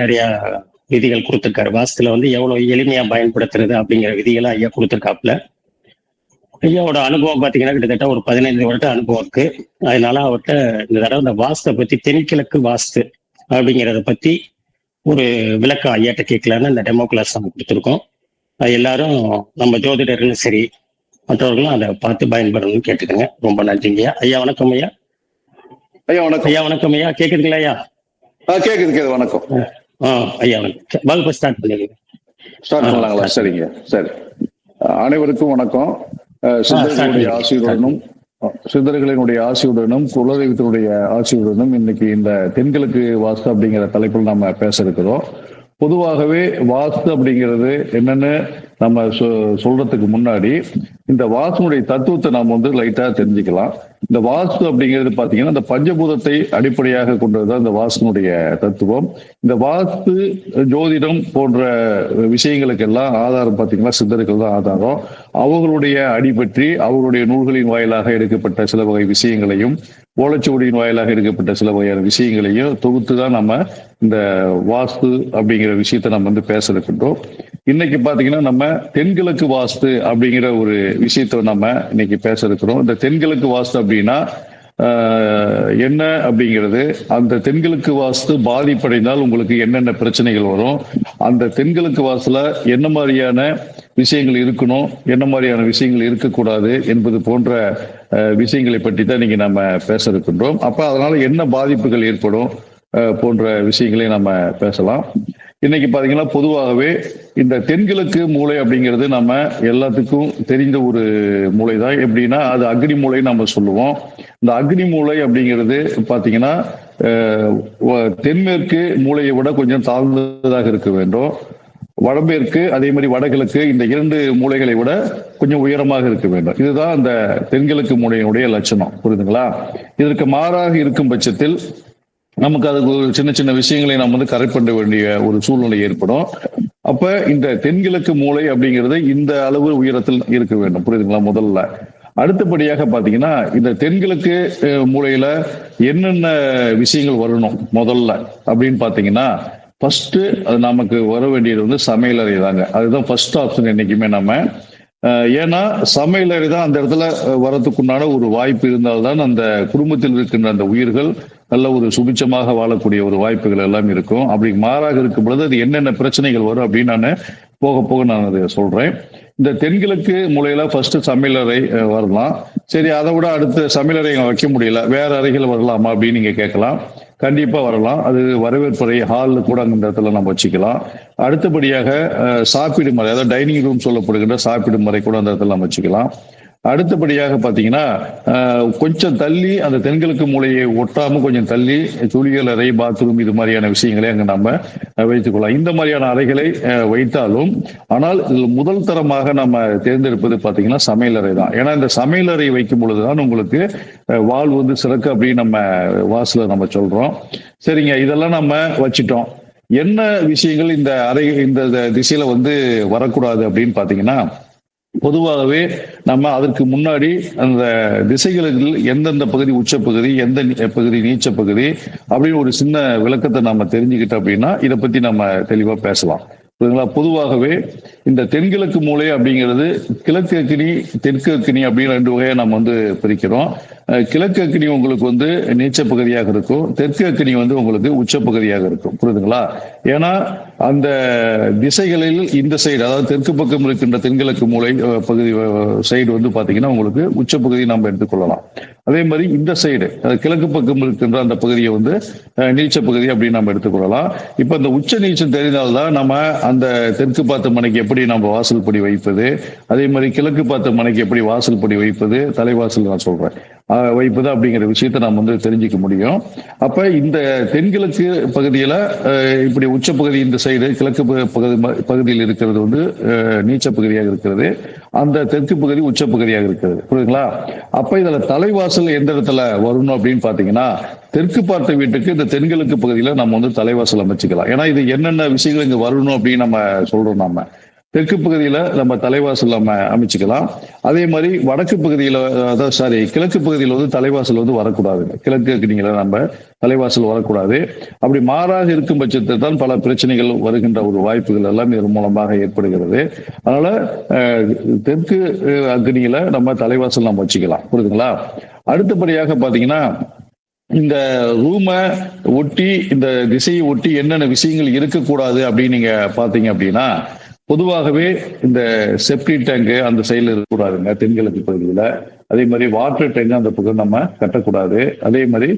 நிறைய விதிகள் கொடுத்திருக்காரு. வாஸ்துல வந்து எவ்வளவு எளிமையா பயன்படுத்துறது அப்படிங்கிற விதிகளை ஐயா கொடுத்திருக்காப்புல. ஐயாவோட அனுபவம் பாத்தீங்கன்னா கிட்டத்தட்ட ஒரு பதினைந்து வருட அனுபவம் இருக்கு. அதனால அவர்கிட்ட இந்த தடவை இந்த வாஸ்தை பத்தி தென்கிழக்கு வாஸ்து அப்படிங்கிறத பத்தி ஒரு விளக்கம் ஐயாட்ட கேட்கலான்னு இந்த டெமோ கிளாஸ் நம்ம கொடுத்துருக்கோம். அது எல்லாரும் நம்ம ஜோதிடர்களும் சரி மற்றவர்களும் அதை பார்த்து பயன்படணும்னு கேட்டுக்கோங்க. ரொம்ப நன்றிங்கய்யா ஐயா. வணக்கம் ஐயா. ஐயா வணக்கம். ஐயா வணக்கம் ஐயா. கேக்குதுங்களா ஐயா? ஆ கேக்குது கேக்குது வணக்கம். ஐயா வணக்கம். வகுப்பு ஸ்டார்ட் பண்ணிடுங்க ஸ்டார்ட் பண்ணலாங்களா? சரிங்க சரி. அனைவருக்கும் வணக்கம். start ஆசையுடனும் சித்தர்களினுடைய ஆசையுடனும் குலதெய்வத்தினுடைய ஆசையுடனும் இன்னைக்கு இந்த தென்கிழக்கு வாஸ்து அப்படிங்கிற தலைப்பில் நம்ம பேச இருக்கிறோம். பொதுவாகவே வாஸ்து அப்படிங்கிறது என்னன்னு நம்ம சொ- சொல்றதுக்கு முன்னாடி இந்த வாஸ்துனுடைய தத்துவத்தை நாம் வந்து லைட்டா தெரிஞ்சுக்கலாம். இந்த வாஸ்து அப்படிங்கிறது பாத்தீங்கன்னா இந்த பஞ்சபூதத்தை அடிப்படையாக கொண்டதுதான் இந்த வாஸ்துனுடைய தத்துவம். இந்த வாஸ்து ஜோதிடம் போன்ற விஷயங்களுக்கு எல்லாம் ஆதாரம் பாத்தீங்கன்னா சித்தர்கள் தான் ஆதாரம். அவர்களுடைய அடிபற்றி அவர்களுடைய நூல்களின் வாயிலாக எடுக்கப்பட்ட சில வகை விஷயங்களையும் ஓலைச்சுவடியின் வாயிலாக எடுக்கப்பட்ட சில வகையான விஷயங்களையும் தொகுத்து தான் நம்ம இந்த வாஸ்து அப்படிங்கிற விஷயத்தை நம்ம வந்து பேச இருக்கின்றோம். இன்னைக்கு பாத்தீங்கன்னா நம்ம தென்கிழக்கு வாஸ்து அப்படிங்கிற ஒரு விஷயத்த நம்ம இன்னைக்கு பேச இருக்கிறோம் இந்த தென்கிழக்கு வாஸ்து அப்படின்னா என்ன அப்படிங்கிறது அந்த தென்கிழக்கு வாஸ்து பாதிப்படைந்தால் உங்களுக்கு என்னென்ன பிரச்சனைகள் வரும் அந்த தென்கிழக்கு வாஸ்துல என்ன மாதிரியான விஷயங்கள் இருக்கணும் என்ன மாதிரியான விஷயங்கள் இருக்கக்கூடாது என்பது போன்ற விஷயங்களை பற்றி தான் இன்னைக்கு நம்ம பேச இருக்கின்றோம் அப்ப அதனால என்ன பாதிப்புகள் ஏற்படும் போன்ற விஷயங்களை நம்ம பேசலாம். இன்னைக்கு பாத்தீங்கன்னா பொதுவாகவே இந்த தென்கிழக்கு மூளை அப்படிங்கிறது நம்ம எல்லாத்துக்கும் தெரிந்த ஒரு மூளை தான் எப்படின்னா அது அக்னி மூளைன்னு நம்ம சொல்லுவோம். இந்த அக்னி மூளை அப்படிங்கிறது பாத்தீங்கன்னா தென்மேற்கு மூளையை விட கொஞ்சம் தாழ்ந்ததாக இருக்க வேண்டும். வடமேற்கு அதே மாதிரி வடகிழக்கு இந்த இரண்டு மூலைகளை விட கொஞ்சம் உயரமாக இருக்க வேண்டும். இதுதான் அந்த தென்கிழக்கு மூளையினுடைய லட்சணம். புரியுதுங்களா? இதற்கு மாறாக இருக்கும் பட்சத்தில் நமக்கு அதுக்கு ஒரு சின்ன சின்ன விஷயங்களை நம்ம வந்து கரெக்ட் பண்ண வேண்டிய ஒரு சூழ்நிலை ஏற்படும். அப்ப இந்த தென்கிழக்கு மூளை அப்படிங்கிறது இந்த அளவு உயரத்தில் இருக்க வேண்டும். புரியுதுங்களா? முதல்ல. அடுத்தபடியாக பாத்தீங்கன்னா இந்த தென்கிழக்கு மூலையில என்னென்ன விஷயங்கள் வரணும் முதல்ல அப்படின்னு பாத்தீங்கன்னா ஃபர்ஸ்ட் அது நமக்கு வர வேண்டியது வந்து சமையலறை தாங்க. அதுதான் ஃபர்ஸ்ட் ஆப்ஷன் என்னைக்குமே நம்ம. ஏன்னா சமையலறை தான் அந்த இடத்துல வரத்துக்குண்டான ஒரு வாய்ப்பு இருந்தால்தான் அந்த குடும்பத்தில் இருக்கின்ற அந்த உயிர்கள் நல்ல ஒரு சுபிச்சமாக வாழக்கூடிய ஒரு வாய்ப்புகள் எல்லாம் இருக்கும். அப்படி மாறாக இருக்கும் பொழுது அது என்னென்ன பிரச்சனைகள் வரும் அப்படின்னு நான் போக போக நான் அதை சொல்றேன். இந்த தென்கிழக்கு மூலையில ஃபர்ஸ்ட் சமையலறை வரலாம். சரி அதை விட அடுத்த சமையலறை வைக்க முடியல. வேற அறைகள் வரலாமா அப்படின்னு நீங்க கேட்கலாம். கண்டிப்பா வரலாம். அது வரவேற்பறை ஹாலில் கூட அந்த இடத்துல நம்ம வச்சுக்கலாம். அடுத்தபடியாக சாப்பிடும் முறை அதாவது டைனிங் ரூம் சொல்லப்படுகின்ற சாப்பிடும் முறை கூட அந்த இடத்துல நம்ம வச்சுக்கலாம். அடுத்தபடியாக பார்த்தீங்கன்னா கொஞ்சம் தள்ளி அந்த தென்கிழக்கு மூலையை ஒட்டாம கொஞ்சம் தள்ளி துளியல் அறை பாத்ரூம் இது மாதிரியான விஷயங்களை அங்கே நம்ம வைத்துக்கொள்ளலாம் இந்த மாதிரியான அறைகளை வைத்தாலும் ஆனால் இதில் முதல் தரமாக நம்ம தேர்ந்தெடுப்பது பார்த்தீங்கன்னா சமையலறை தான். ஏன்னா இந்த சமையலறை வைக்கும் பொழுதுதான் உங்களுக்கு அஹ், வந்து சிறக்கு அப்படின்னு நம்ம வாசல நம்ம சொல்றோம். சரிங்க இதெல்லாம் நம்ம வச்சிட்டோம். என்ன விஷயங்கள் இந்த அறை இந்த திசையில வந்து வரக்கூடாது அப்படின்னு பார்த்தீங்கன்னா பொதுவாகவே நம்ம அதற்கு முன்னாடி அந்த திசைகளில் எந்தெந்த பகுதி உச்ச பகுதி எந்த பகுதி நீச்ச பகுதி அப்படின்னு ஒரு சின்ன விளக்கத்தை நம்ம தெரிஞ்சுக்கிட்டோம் அப்படின்னா இதை பத்தி நம்ம தெளிவா பேசலாம். புரியுதுங்களா? பொதுவாகவே இந்த தென்கிழக்கு மூலை அப்படிங்கிறது கிழக்கு அக்கினி தெற்கு அக்கினி அப்படின்னு ரெண்டு வகையை நம்ம வந்து பிரிக்கிறோம். கிழக்கு அக்கினி உங்களுக்கு வந்து நீச்ச பகுதியாக இருக்கும். தெற்கு அக்கினி வந்து உங்களுக்கு உச்ச பகுதியாக இருக்கும். புரியுதுங்களா? ஏன்னா அந்த திசைகளில் இந்த சைடு அதாவது தெற்கு பக்கம் இருக்கின்ற தென்கிழக்கு மூலை பகுதி சைடு வந்து பாத்தீங்கன்னா உங்களுக்கு உச்ச பகுதியை நம்ம எடுத்துக்கொள்ளலாம் அதே மாதிரி இந்த சைடு கிழக்கு பக்கம் இருக்கின்ற அந்த பகுதியை வந்து நீச்ச பகுதி அப்படின்னு நம்ம எடுத்துக்கொள்ளலாம் இப்ப இந்த உச்ச நீச்சம் தெரிந்தால்தான் நம்ம அந்த தெற்கு பார்த்த மனைக்கு எப்படி நம்ம வாசல் படி வைப்பது? அதே மாதிரி கிழக்கு பார்த்த மனைக்கு எப்படி வாசல் படி வைப்பது? தலைவாசல் நான் சொல்றேன். வைப்பது அப்படிங்கிற விஷயத்த நாம் வந்து தெரிஞ்சுக்க முடியும். அப்ப இந்த தென்கிழக்கு பகுதியில இப்படி உச்ச பகுதி இந்த சைடு கிழக்கு பகு- பகுதி ம- பகுதியில் இருக்கிறது வந்து நீச்ச பகுதியாக இருக்கிறது. அந்த தெற்கு பகுதி உச்ச பகுதியாக இருக்கிறது. புரியுதுங்களா? அப்ப இதுல தலைவாசல் எந்த இடத்துல வரணும் அப்படின்னு பாத்தீங்கன்னா தெற்கு பார்த்த வீட்டுக்கு இந்த தென்கிழக்கு பகுதியில நம்ம வந்து தலைவாசல் அமைச்சுக்கலாம். ஏன்னா இது என்னென்ன விஷயங்கள் இங்க வரணும் அப்படின்னு நம்ம சொல்றோம் நம்ம தெற்கு பகுதியில் நம்ம தலைவாசல் நம்ம அமைச்சுக்கலாம். அதே மாதிரி வடக்கு பகுதியில் அதாவது சாரி கிழக்கு பகுதியில் வந்து தலைவாசல் வந்து வரக்கூடாதுங்க கிழக்கு நீங்கள நம்ம தலைவாசல் வரக்கூடாது. அப்படி மாறாக இருக்கும் பட்சத்தில் தான் பல பிரச்சனைகள் வருகின்ற ஒரு வாய்ப்புகள் எல்லாம் இதன் மூலமாக ஏற்படுகிறது. அதனால தெற்கு அஹ், அக்னியில நம்ம தலைவாசல் நம்ம வச்சுக்கலாம். புரியுதுங்களா? அடுத்தபடியாக பார்த்தீங்கன்னா இந்த ரூமை ஒட்டி இந்த திசையை ஒட்டி என்னென்ன விஷயங்கள் இருக்கக்கூடாது அப்படின்னு நீங்க பாத்தீங்க அப்படின்னா பொதுவாகவே இந்த செப்டி டேங்கு அந்த சைடில் இருக்கக்கூடாதுங்க தென்கிழக்கு பகுதியில். அதே மாதிரி வாட்டர் டேங்க் அந்த பக்கம் நம்ம கட்டக்கூடாது. அதே மாதிரி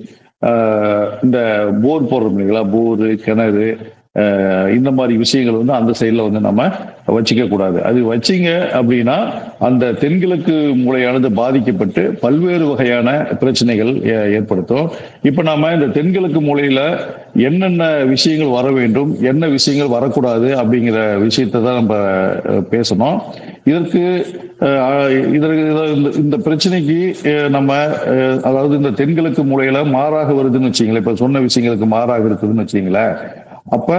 இந்த போர் போடுறோம் இல்லைங்களா? போரு கிணறு இந்த மாதிரி விஷயங்கள் வந்து அந்த சைடில் வந்து நம்ம வச்சிக்க கூடாது. அது வச்சீங்க அப்படின்னா அந்த தென்கிழக்கு மூளையானது பாதிக்கப்பட்டு பல்வேறு வகையான பிரச்சனைகள் ஏ- ஏற்படுத்தும். இப்போ நாம இந்த தென்கிழக்கு மூலையில என்னென்ன விஷயங்கள் வர வேண்டும் என்ன விஷயங்கள் வரக்கூடாது அப்படிங்கிற விஷயத்தை தான் நம்ம பேசணும். இதற்கு இதற்கு இந்த- பிரச்சனைக்கு நம்ம அதாவது இந்த தென்கிழக்கு மூலையில மாறாக வருதுன்னு வச்சுங்களேன். இப்ப சொன்ன விஷயங்களுக்கு மாறாக இருக்குதுன்னு வச்சுங்களேன். அப்ப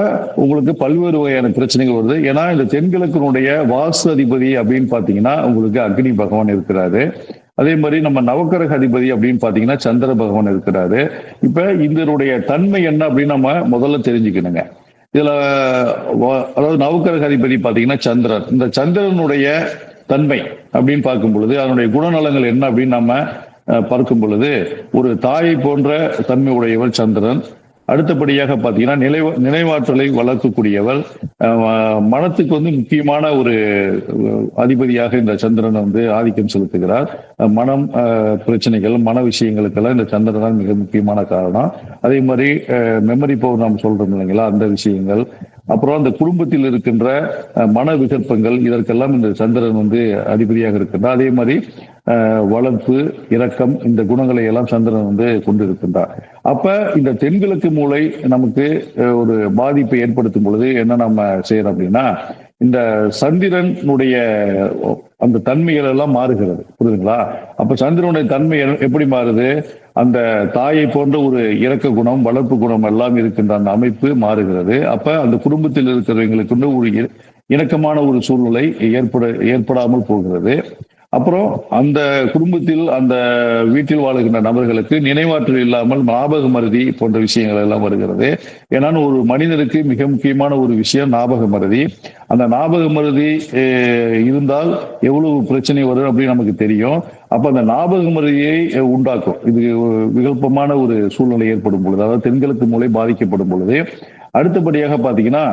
உங்களுக்கு பல்வேறு வகையான பிரச்சனைகள் வருது. ஏன்னா இந்த தென்கிழக்கினுடைய வாஸ்து அதிபதி அப்படின்னு பாத்தீங்கன்னா உங்களுக்கு அக்னி பகவான் இருக்கிறாரு. அதே மாதிரி நம்ம நவக்கரக அதிபதி அப்படின்னு பாத்தீங்கன்னா சந்திர பகவான் இருக்கிறாரு. இப்ப இதனுடைய தன்மை என்ன அப்படின்னு நம்ம முதல்ல தெரிஞ்சுக்கணுங்க. இதுல அதாவது நவக்கிரக அதிபதி பாத்தீங்கன்னா சந்திரன். இந்த சந்திரனுடைய தன்மை அப்படின்னு பார்க்கும் பொழுது அதனுடைய குணநலங்கள் என்ன அப்படின்னு நம்ம பார்க்கும் பொழுது ஒரு தாயை போன்ற தன்மை உடையவர் சந்திரன். அடுத்தபடியாக பார்த்தீங்கன்னா நிலை நினைவாற்றலை வளர்க்கக்கூடியவர் மனத்துக்கு வந்து முக்கியமான ஒரு அதிபதியாக இந்த சந்திரன் வந்து ஆதிக்கம் செலுத்துகிறார். மனம் அஹ், பிரச்சனைகள் மன விஷயங்களுக்கெல்லாம் இந்த சந்திரன் தான் மிக முக்கியமான காரணம். அதே மாதிரி மெமரி பவர் நாம் சொல்றோம் இல்லைங்களா அந்த விஷயங்கள். அப்புறம் அந்த குடும்பத்தில் இருக்கின்ற மன விகற்பங்கள் இதற்கெல்லாம் இந்த சந்திரன் வந்து அதிபதியாக இருக்கின்றார். அதே மாதிரி வளர்ப்பு இரக்கம் இந்த குணங்களை எல்லாம் சந்திரன் வந்து கொண்டிருக்கின்றார். அப்ப இந்த தென்கிழக்கு மூளை நமக்கு ஒரு பாதிப்பை ஏற்படுத்தும் பொழுது என்ன நம்ம செய்யறோம் அப்படின்னா இந்த சந்திரனுடைய அந்த தன்மைகள் எல்லாம் மாறுகிறது. புரியுதுங்களா? அப்ப சந்திரனுடைய தன்மை எப்படி மாறுது? அந்த தாயை போன்ற ஒரு இறக்க குணம் வளர்ப்பு குணம் எல்லாம் இருக்கின்ற அந்த அமைப்பு மாறுகிறது. அப்ப அந்த குடும்பத்தில் இருக்கிறவங்களுக்கு ஒரு இணக்கமான ஒரு சூழ்நிலை ஏற்பட ஏற்படாமல் போகிறது. அப்புறம் அந்த குடும்பத்தில் அந்த வீட்டில் வாழுகின்ற நபர்களுக்கு நினைவாற்றல் இல்லாமல் ஞாபக மருதி போன்ற விஷயங்கள் எல்லாம் வருகிறது. ஏன்னா ஒரு மனிதனுக்கு மிக முக்கியமான ஒரு விஷயம் ஞாபக மருதி அந்த ஞாபக மருதி இருந்தால் எவ்வளவு பிரச்சனை வரும் அப்படின்னு நமக்கு தெரியும். அப்ப அந்த ஞாபக மருதியை உண்டாக்கும். இது விகல்பமான ஒரு சூழ்நிலை ஏற்படும் பொழுது அதாவது தென்கிழக்கு மூளை பாதிக்கப்படும் பொழுது அடுத்தபடியாக பாத்தீங்கன்னா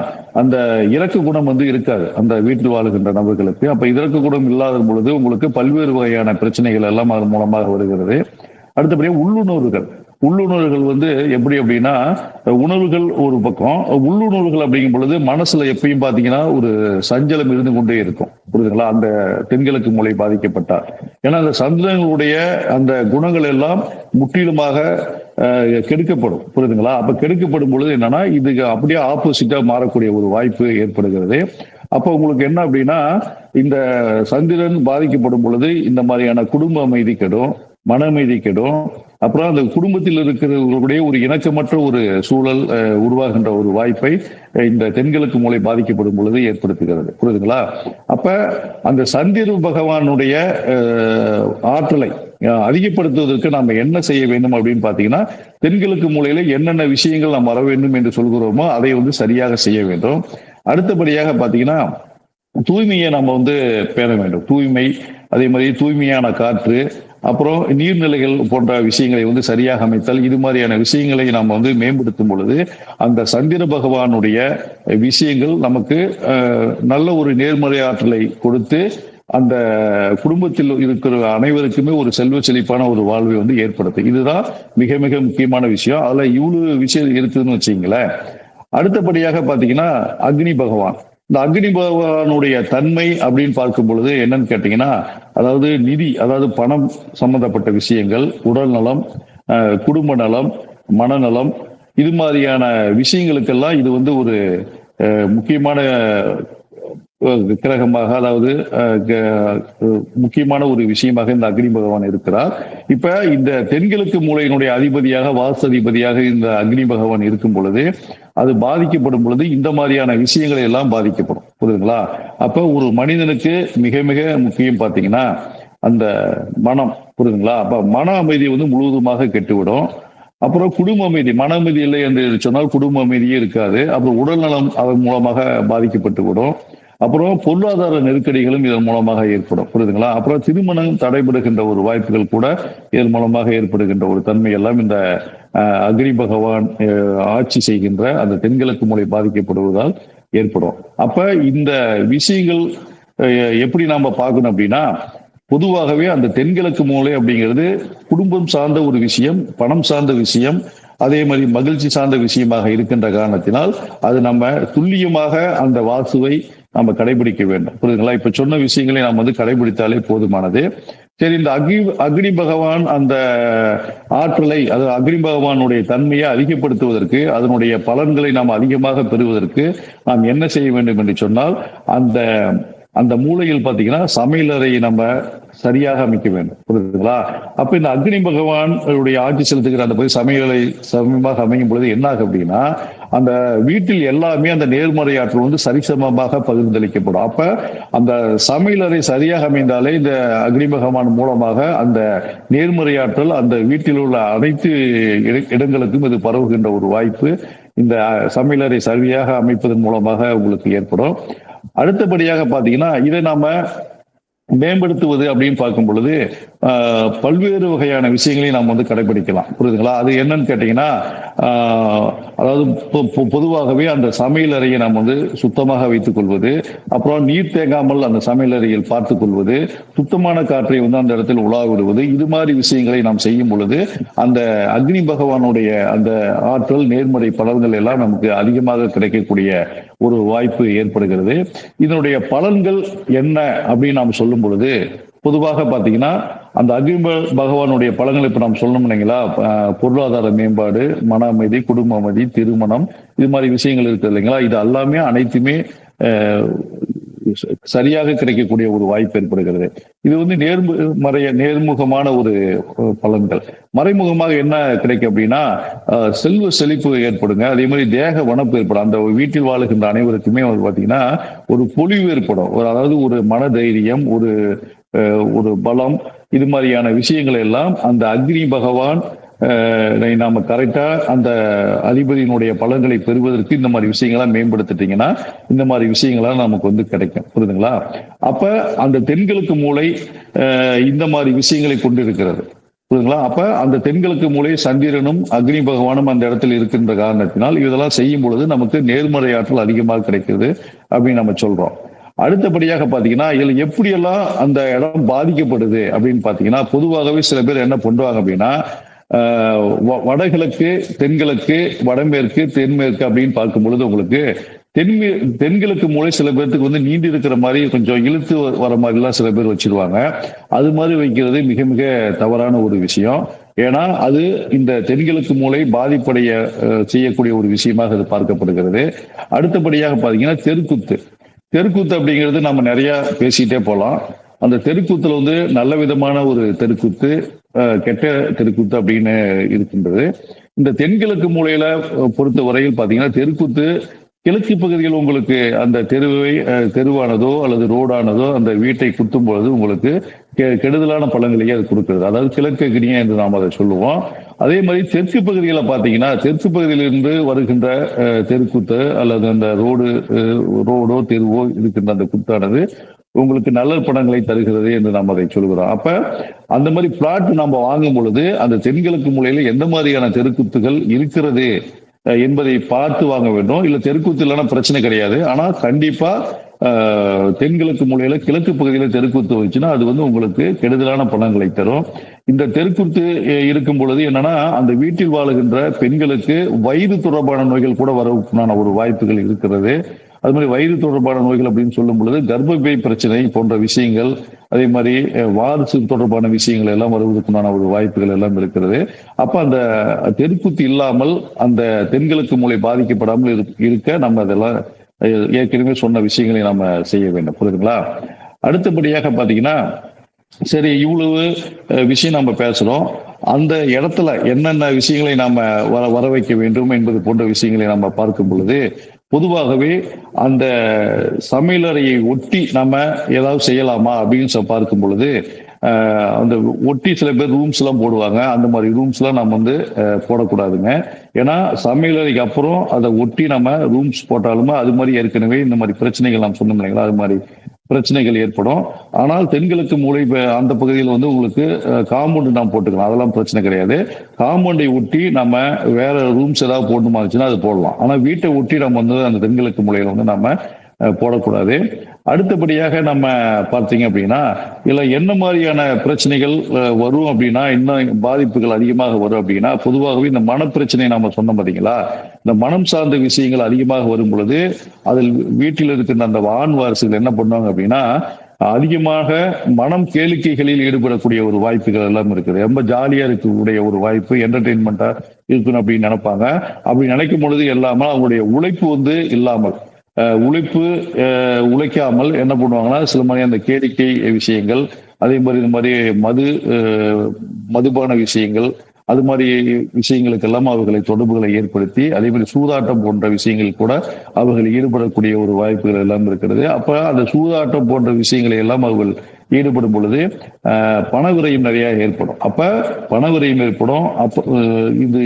அந்த இறக்கு குணம் வந்து இருக்காது. அந்த வீட்டில் வாழுகின்ற நபர்களுக்கு. அப்ப இறக்கு குணம் இல்லாத பொழுது உங்களுக்கு பல்வேறு வகையான பிரச்சனைகள் எல்லாம் அதன் மூலமாக வருகிறது. அடுத்தபடியாக உள்ளுணர்வுகள். உள்ளுணர்வுகள் வந்து எப்படி அப்படின்னா உணர்வுகள் ஒரு பக்கம். உள்ளுணர்வுகள் அப்படிங்கும் பொழுது மனசுல எப்பயும் பாத்தீங்கன்னா ஒரு சஞ்சலம் இருந்து கொண்டே இருக்கும். புரியுதுங்களா? அந்த தென்கிழக்கு மூளை பாதிக்கப்பட்டார் ஏன்னா அந்த சந்திரங்களுடைய அந்த குணங்கள் எல்லாம் முற்றிலுமாக கெடுக்கப்படும். புரியுதுங்களா? அப்ப கெடுக்கப்படும் பொழுது என்னன்னா இதுக்கு அப்படியே ஆப்போசிட்டா மாறக்கூடிய ஒரு வாய்ப்பு ஏற்படுகிறது. அப்ப உங்களுக்கு என்ன அப்படின்னா இந்த சந்திரன் பாதிக்கப்படும் பொழுது இந்த மாதிரியான குடும்ப அமைதி கெடும் மன அமைதி கெடும். அப்புறம் அந்த குடும்பத்தில் இருக்கிறவர்களுடைய ஒரு இணக்கமற்ற ஒரு சூழல் உருவாகின்ற ஒரு வாய்ப்பை இந்த தென்கிழக்கு மூளை பாதிக்கப்படும் பொழுது ஏற்படுத்துகிறது. புரியுதுங்களா? அப்ப அந்த சந்திர பகவானுடைய ஆற்றலை அதிகப்படுத்துவதற்கு நாம் என்ன செய்ய வேண்டும் அப்படின்னு பார்த்தீங்கன்னா தென்கிழக்கு மூலையில என்னென்ன விஷயங்கள் நாம் வர வேண்டும் என்று சொல்கிறோமோ அதை வந்து சரியாக செய்ய வேண்டும். அடுத்தபடியாக பார்த்தீங்கன்னா தூய்மையை நம்ம வந்து பேண வேண்டும். தூய்மை அதே மாதிரி தூய்மையான காற்று அப்புறம் நீர்நிலைகள் போன்ற விஷயங்களை வந்து சரியாக அமைத்தல் இது மாதிரியான விஷயங்களை நாம் வந்து மேம்படுத்தும் பொழுது அந்த சந்திர பகவானுடைய விஷயங்கள் நமக்கு நல்ல ஒரு நேர்மறை ஆற்றலை கொடுத்து அந்த குடும்பத்தில் இருக்கிற அனைவருக்குமே ஒரு செல்வ செழிப்பான ஒரு வாழ்வை வந்து ஏற்படுத்தும் இதுதான் மிக மிக முக்கியமான விஷயம். அதுல இவ்வளவு விஷயம் இருக்குதுன்னு வச்சுங்களேன். அடுத்தபடியாக பாத்தீங்கன்னா அக்னி பகவான். இந்த அக்னி பகவானுடைய தன்மை அப்படின்னு பார்க்கும் பொழுது என்னன்னு கேட்டீங்கன்னா அதாவது நிதி அதாவது பணம் சம்பந்தப்பட்ட விஷயங்கள் உடல் நலம் குடும்ப நலம் மனநலம் இது மாதிரியான விஷயங்களுக்கெல்லாம் இது வந்து ஒரு முக்கியமான கிரகமாக அதாவது அஹ், முக்கியமான ஒரு விஷயமாக இந்த அக்னி பகவான் இருக்கிறார். இப்ப இந்த தென்கிழக்கு மூலையினுடைய அதிபதியாக வாசதிபதியாக இந்த அக்னி பகவான் இருக்கும் பொழுது அது பாதிக்கப்படும் பொழுது இந்த மாதிரியான விஷயங்களை எல்லாம் பாதிக்கப்படும். புரியுதுங்களா? அப்ப ஒரு மனிதனுக்கு மிக மிக முக்கியம் பாத்தீங்கன்னா அந்த மனம். புரியுதுங்களா? அப்ப மன அமைதி வந்து முழுவதுமாக கெட்டுவிடும். அப்புறம் குடும்ப அமைதி மன அமைதி இல்லை என்று சொன்னால் குடும்ப அமைதியே இருக்காது. அப்புறம் உடல் நலம் அதன் மூலமாக பாதிக்கப்பட்டு விடும். அப்புறம் பொருளாதார நெருக்கடிகளும் இதன் மூலமாக ஏற்படும். புரியுதுங்களா? அப்புறம் திருமணம் தடைபடுகின்ற ஒரு வாய்ப்புகள் கூட இதன் மூலமாக ஏற்படுகின்ற ஒரு தன்மை எல்லாம் இந்த அஹ், அக்னி பகவான் அஹ், ஆட்சி செய்கின்ற அந்த தென்கிழக்கு மூலை பாதிக்கப்படுவதால் ஏற்படும். அப்ப இந்த விஷயங்கள் எப்படி நாம பார்க்கணும் அப்படின்னா பொதுவாகவே அந்த தென்கிழக்கு மூளை அப்படிங்கிறது குடும்பம் சார்ந்த ஒரு விஷயம் பணம் சார்ந்த விஷயம் அதே மாதிரி மகிழ்ச்சி சார்ந்த விஷயமாக இருக்கின்ற காரணத்தினால் அது நம்ம துல்லியமாக அந்த வாசுவை நம்ம கடைபிடிக்க வேண்டும். புரியுதுங்களா? இப்ப சொன்ன விஷயங்களை நாம் வந்து கடைபிடித்தாலே போதுமானது. சரி இந்த அக்னி அக்னி பகவான் அந்த ஆற்றலை அது அக்னி பகவானுடைய தன்மையை அதிகப்படுத்துவதற்கு அதனுடைய பலன்களை நாம் அதிகமாக பெறுவதற்கு நாம் என்ன செய்ய வேண்டும் என்று சொன்னால் அந்த அந்த மூலையில் பாத்தீங்கன்னா சமையலறையை நம்ம சரியாக அமைக்க வேண்டும். புரியுதுங்களா? அப்ப இந்த அக்னி பகவானுடைய ஆட்சி செலுத்துகிற அந்த போய் சமையலை சமமாக அமையும் பொழுது என்ன ஆகும் அப்படின்னா அந்த வீட்டில் எல்லாமே அந்த நேர்மறை ஆற்றல் வந்து சரிசமமாக பகிர்ந்தளிக்கப்படும். அப்ப அந்த சமையலறை சரியாக அமைந்தாலே இந்த அக்னி பகவான் மூலமாக அந்த நேர்மறை ஆற்றல் அந்த வீட்டில் உள்ள அனைத்து இட- இடங்களுக்கும் இது பரவுகின்ற ஒரு வாய்ப்பு இந்த சமையலறை சரியாக அமைப்பதன் மூலமாக உங்களுக்கு ஏற்படும். அடுத்தபடியாக பாத்தீங்கன்னா இதை நாம மேம்படுத்துவது அப்படின்னு பார்க்கும் பொழுது ஆஹ், பல்வேறு வகையான விஷயங்களை நாம் வந்து கடைபிடிக்கலாம். புரியுதுங்களா? அது என்னன்னு கேட்டீங்கன்னா ஆஹ், அதாவது பொதுவாகவே அந்த சமையல் அறையை நாம் வந்து சுத்தமாக வைத்துக் கொள்வது அப்புறம் நீர் தேங்காமல் அந்த சமையல் அறையில் பார்த்துக் கொள்வது சுத்தமான காற்றை வந்து அந்த இடத்தில் உலா விடுவது இது மாதிரி விஷயங்களை நாம் செய்யும் பொழுது அந்த அக்னி பகவானுடைய அந்த ஆற்றல் நேர்மறை பலன்கள் எல்லாம் நமக்கு அதிகமாக கிடைக்கக்கூடிய ஒரு வாய்ப்பு ஏற்படுகிறது. இதனுடைய பலன்கள் என்ன அப்படின்னு நாம் சொல்லும் பொழுது பொதுவாக பாத்தீங்கன்னா அந்த அக்னி பகவானுடைய பலன்கள் இப்போ நாம் சொல்லணும் இல்லைங்களா? பொருளாதார மேம்பாடு மன அமைதி குடும்ப அமைதி திருமணம் இது மாதிரி விஷயங்கள் இருக்கு இல்லைங்களா? இது எல்லாமே அனைத்துமே சரியாக கிடைக்கக்கூடிய ஒரு வாய்ப்பு ஏற்படுகிறது. இது வந்து நேர்மு மறைய நேர்முகமான ஒரு பலன்கள். மறைமுகமாக என்ன கிடைக்கும் அப்படின்னா செல்வ செழிப்பு ஏற்படுங்க. அதே மாதிரி தேக வனப்பு ஏற்படும். அந்த வீட்டில் வாழுகின்ற அனைவருக்குமே வந்து பார்த்தீங்கன்னா ஒரு பொலிவு ஏற்படும். ஒரு அதாவது ஒரு மன தைரியம் ஒரு ஒரு பலம் இது மாதிரியான விஷயங்களை எல்லாம் அந்த அக்னி பகவான் நாம கரெக்டா அந்த அதிபதியினுடைய பலன்களை பெறுவதற்கு இந்த மாதிரி விஷயங்களா மேம்படுத்திட்டீங்கன்னா இந்த மாதிரி விஷயங்கள்லாம் நமக்கு வந்து கிடைக்கும். புரியுதுங்களா? அப்ப அந்த தென்கிழக்கு மூளை இந்த மாதிரி விஷயங்களை கொண்டிருக்கிறது. புரியுதுங்களா? அப்ப அந்த தென்கிழக்கு மூலை சந்திரனும் அக்னி பகவானும் அந்த இடத்தில் இருக்கின்ற காரணத்தினால் இதெல்லாம் செய்யும் பொழுது நமக்கு நேர்மறை ஆற்றல் அதிகமாக கிடைக்கிறது அப்படின்னு நம்ம சொல்றோம். அடுத்தபடியாக பாத்தீங்கன்னா இதுல எப்படியெல்லாம் அந்த இடம் பாதிக்கப்படுது அப்படின்னு பாத்தீங்கன்னா பொதுவாகவே சில பேர் என்ன பண்ணுவாங்க அப்படின்னா வடகிழக்கு தென்கிழக்கு வடமேற்கு தென்மேற்கு அப்படின்னு பார்க்கும் பொழுது உங்களுக்கு தென்மே தென்கிழக்கு மூலை சில பேர்த்துக்கு வந்து நீண்டு இருக்கிற மாதிரி கொஞ்சம் இழுத்து வர மாதிரிலாம் சில பேர் வச்சிருவாங்க. அது மாதிரி வைக்கிறது மிக மிக தவறான ஒரு விஷயம். ஏன்னா அது இந்த தென்கிழக்கு மூலை பாதிப்படைய செய்யக்கூடிய ஒரு விஷயமாக அது பார்க்கப்படுகிறது. அடுத்தபடியாக பார்த்தீங்கன்னா தெருக்குத்து. தெருக்கூத்து அப்படிங்கிறது நம்ம நிறைய பேசிட்டே போகலாம். அந்த தெருக்கூத்துல வந்து நல்ல விதமான ஒரு தெருக்கூத்து கெட்ட தெருக்கூத்து அப்படின்னு இருக்கின்றது. இந்த தென்கிழக்கு மூலையில பொறுத்த வரையில் பாத்தீங்கன்னா தெருக்கூத்து கிழக்கு பகுதியில் உங்களுக்கு அந்த தெருவை தெருவானதோ அல்லது ரோடானதோ அந்த வீட்டை குத்தும் பொழுது உங்களுக்கு கெ- கெடுதலான பழங்களையே அது கொடுக்கிறது. அதாவது கிழக்கு அக்னியா என்று நாம் அதை சொல்லுவோம். அதே மாதிரி தெற்கு பகுதியில் பார்த்தீங்கன்னா தெற்கு பகுதியிலிருந்து வருகின்ற தெருக்கூத்து அல்லது அந்த ரோடு ரோடோ தெருவோ இருக்கின்ற அந்த குத்தானது உங்களுக்கு நல்ல படங்களை தருகிறது என்று நாம் அதை சொல்கிறோம். அப்ப அந்த மாதிரி பிளாட் நம்ம வாங்கும் பொழுது அந்த தென்கிழக்கு மூலையில எந்த மாதிரியான தெருக்குத்துகள் இருக்கிறது என்பதை பார்த்து வாங்க வேண்டும். இல்ல தெருக்கூத்து இல்லைன்னா பிரச்சனை கிடையாது. ஆனா கண்டிப்பா தென்கிழக்கு மூலையில கிழக்கு பகுதியில தெருக்கூத்து வச்சுன்னா அது வந்து உங்களுக்கு கெடுதலான பணங்களை தரும். இந்த தெருக்கூத்து இருக்கும் பொழுது என்னன்னா அந்த வீட்டில் வாழுகின்ற பெண்களுக்கு வயிறு தொடர்பான நோய்கள் கூட வரவுக்குண்டான ஒரு வாய்ப்புகள் இருக்கிறது. அது மாதிரி வயிறு தொடர்பான நோய்கள் அப்படின்னு சொல்லும் பொழுது கர்ப்பப்பை பிரச்சனை போன்ற விஷயங்கள் அதே மாதிரி வாரிசு தொடர்பான விஷயங்கள் எல்லாம் வருவதற்குண்டான ஒரு வாய்ப்புகள் எல்லாம் இருக்கிறது. அப்ப அந்த தெருக்கூத்து இல்லாமல் அந்த தென்கிழக்கு மூளை பாதிக்கப்படாமல் இருக்க நம்ம அதெல்லாம் ஏற்கனவே சொன்ன விஷயங்களை நாம செய்ய வேண்டும். புரியுதுங்களா? அடுத்தபடியாக பாத்தீங்கன்னா சரி இவ்வளவு அஹ், விஷயம் நம்ம பேசுறோம். அந்த இடத்துல என்னென்ன விஷயங்களை நாம வர வர வைக்க வேண்டும் என்பது போன்ற விஷயங்களை நம்ம பார்க்கும் பொழுது பொதுவாகவே அந்த சமையலறையை ஒட்டி நம்ம ஏதாவது செய்யலாமா அப்படின்னு பார்க்கும் பொழுது அந்த ஒட்டி சில பேர் ரூம்ஸ் எல்லாம் போடுவாங்க. அந்த மாதிரி ரூம்ஸ் எல்லாம் நம்ம வந்து போடக்கூடாதுங்க. ஏன்னா சமையலறைக்கு அப்புறம் அதை ஒட்டி நம்ம ரூம்ஸ் போட்டாலுமே அது மாதிரி ஏற்கனவே இந்த மாதிரி பிரச்சனைகள் நாம் சொன்னோம் இல்லைங்களா? அது மாதிரி பிரச்சனைகள் ஏற்படும். ஆனால் தென்கிழக்கு மூலை அந்த பகுதியில் வந்து உங்களுக்கு காம்பவுண்ட் நாம் போட்டுக்கலாம். அதெல்லாம் பிரச்சனை கிடையாது. காம்பவுண்டை ஒட்டி நம்ம வேற ரூம்ஸ் ஏதாவது போடணுமா இருந்துச்சுன்னா அது போடலாம். ஆனால் வீட்டை ஒட்டி நம்ம வந்து அந்த தென்கிழக்கு மூலையில வந்து நம்ம போடக்கூடாது. அடுத்தபடியாக நம்ம பார்த்தீங்க அப்படின்னா இல்லை என்ன மாதிரியான பிரச்சனைகள் வரும் அப்படின்னா இன்னும் பாதிப்புகள் அதிகமாக வரும் அப்படின்னா பொதுவாகவே இந்த மனப்பிரச்சனை நாம சொன்னோம் பார்த்தீங்களா இந்த மனம் சார்ந்த விஷயங்கள் அதிகமாக வரும் பொழுது அதில் வீட்டில் இருக்கின்ற அந்த ஆண் வாரிசுகள் என்ன பண்ணுவாங்க அப்படின்னா அதிகமாக மனம் கேளிக்கைகளில் ஈடுபடக்கூடிய ஒரு வாய்ப்புகள் எல்லாம் இருக்குது. ரொம்ப ஜாலியா இருக்கக்கூடிய ஒரு வாய்ப்பு என்டர்டெயின்மெண்டா இருக்கணும் அப்படின்னு நினைப்பாங்க. அப்படி நினைக்கும் பொழுது இல்லாமல் அவங்களுடைய உழைப்பு வந்து இல்லாமல் உழைப்பு உழைக்காமல் என்ன பண்ணுவாங்கன்னா சில மாதிரி அந்த கேளிக்கை விஷயங்கள் அதே மாதிரி இந்த மாதிரி மது மதுபான விஷயங்கள் அது மாதிரி விஷயங்களுக்கெல்லாம் அவர்களை தொடர்புகளை ஏற்படுத்தி அதே மாதிரி சூதாட்டம் போன்ற விஷயங்கள் கூட அவர்கள் ஈடுபடக்கூடிய ஒரு வாய்ப்புகள் எல்லாம் இருக்கிறது. அப்ப அந்த சூதாட்டம் போன்ற விஷயங்களை எல்லாம் அவர்கள் ஈடுபடும் பொழுது பண விரயம் நிறைய ஏற்படும். அப்ப பண விரயம் ஏற்படும். அப்ப இது